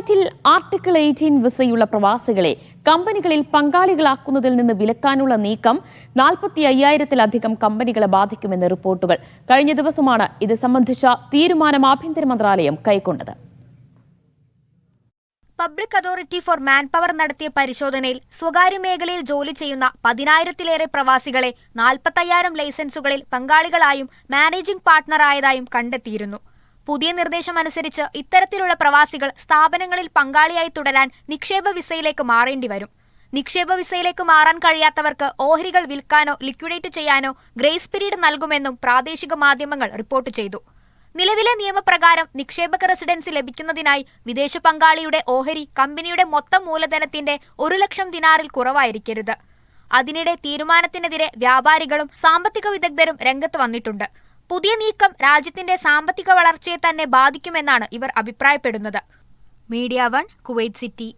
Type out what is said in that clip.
കുവൈറ്റിൽ article eighteen വിസയുള്ള പ്രവാസികളെ കമ്പനികളിൽ പങ്കാളികളാക്കുന്നതിൽ നിന്ന് വിലക്കാനുള്ള നീക്കം നാൽപ്പത്തി അയ്യായിരത്തിലധികം കമ്പനികളെ ബാധിക്കുമെന്ന് റിപ്പോർട്ടുകൾ കഴിഞ്ഞ ദിവസമാണ് ഇത് സംബന്ധിച്ച തീരുമാനം ആഭ്യന്തര മന്ത്രാലയം കൈക്കൊണ്ടത്. Public authority for manpower നടത്തിയ പരിശോധനയിൽ സ്വകാര്യ മേഖലയിൽ ജോലി ചെയ്യുന്ന പതിനായിരത്തിലേറെ പ്രവാസികളെ നാൽപ്പത്തയ്യായിരം ലൈസൻസുകളിൽ പങ്കാളികളായും മാനേജിംഗ് പാർട്ട്ണറായതായും കണ്ടെത്തിയിരുന്നു. പുതിയ നിർദ്ദേശം അനുസരിച്ച് ഇത്തരത്തിലുള്ള പ്രവാസികൾ സ്ഥാപനങ്ങളിൽ പങ്കാളിയായി തുടരാൻ നിക്ഷേപ വിസയിലേക്ക് മാറേണ്ടി വരും. നിക്ഷേപ വിസയിലേക്ക് മാറാൻ കഴിയാത്തവർക്ക് ഓഹരികൾ വിൽക്കാനോ ലിക്വിഡേറ്റ് ചെയ്യാനോ ഗ്രേസ് പീരീഡ് നൽകുമെന്നും പ്രാദേശിക മാധ്യമങ്ങൾ റിപ്പോർട്ട് ചെയ്തു. നിലവിലെ നിയമപ്രകാരം നിക്ഷേപക റെസിഡൻസി ലഭിക്കുന്നതിനായി വിദേശ പങ്കാളിയുടെ ഓഹരി കമ്പനിയുടെ മൊത്തം മൂലധനത്തിന്റെ ഒരു ലക്ഷം ദിനാറിൽ കുറവായിരിക്കരുത്. അതിനിടെ തീരുമാനത്തിനെതിരെ വ്യാപാരികളും സാമ്പത്തിക വിദഗ്ധരും രംഗത്ത് വന്നിട്ടുണ്ട്. പുതിയ നീക്കം രാജ്യത്തിന്റെ സാമ്പത്തിക വളർച്ചയെ തന്നെ ബാധിക്കുമെന്നാണ് ഇവർ അഭിപ്രായപ്പെടുന്നത്. Media one Kuwait city.